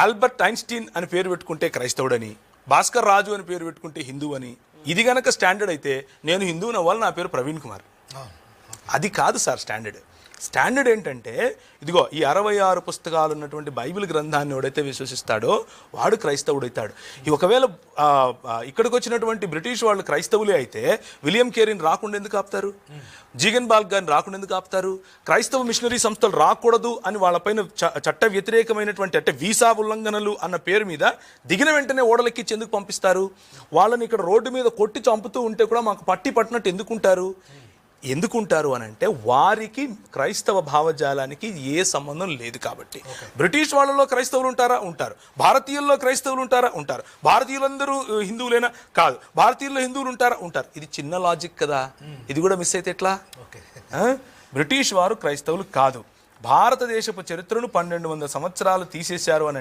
Albert Einstein అని పేరు పెట్టుకుంటే క్రైస్తవుడని భాస్కర్ రాజు అని పేరు పెట్టుకుంటే హిందువు అని ఇది గనక స్టాండర్డ్ అయితే నేను హిందువుని అవ్వాలి నా పేరు ప్రవీణ్ కుమార్. అది కాదు సార్ స్టాండర్డ్. స్టాండర్డ్ ఏంటంటే ఇదిగో ఈ అరవై ఆరు పుస్తకాలు ఉన్నటువంటి బైబిల్ గ్రంథాన్ని ఎవడైతే విశ్వసిస్తాడో వాడు క్రైస్తవుడైతాడు. ఈ ఒకవేళ ఇక్కడికి వచ్చినటువంటి బ్రిటిష్ వాళ్ళు క్రైస్తవులే అయితే విలియం కేరీని రాకుండా ఎందుకు ఆపుతారు? జీగన్ బాల్ గారిని రాకుండా ఎందుకు ఆపుతారు? క్రైస్తవ మిషనరీ సంస్థలు రాకూడదు అని వాళ్ళపైన చ- చట్ట వ్యతిరేకమైనటువంటి అంటే వీసా ఉల్లంఘనలు అన్న పేరు మీద దిగిన వెంటనే ఓడలెక్కించి ఎందుకు పంపిస్తారు? వాళ్ళని ఇక్కడ రోడ్డు మీద కొట్టి చంపుతూ ఉంటే కూడా మాకు పట్టి పట్టినట్టు ఎందుకుంటారు? ఎందుకుంటారు అని అంటే వారికి క్రైస్తవ భావజాలానికి ఏ సంబంధం లేదు కాబట్టి. బ్రిటిష్ వాళ్ళలో క్రైస్తవులు ఉంటారా? ఉంటారు. భారతీయుల్లో క్రైస్తవులు ఉంటారా? ఉంటారు. భారతీయులందరూ హిందువులేనా? కాదు. భారతీయుల్లో హిందువులు ఉంటారా? ఉంటారు. ఇది చిన్న లాజిక్ కదా. ఇది కూడా మిస్ అయితే ఎట్లా? ఆ? బ్రిటిష్ వారు క్రైస్తవులు కాదు. భారతదేశపు చరిత్రను పన్నెండు వందల సంవత్సరాలు తీసేశారు అని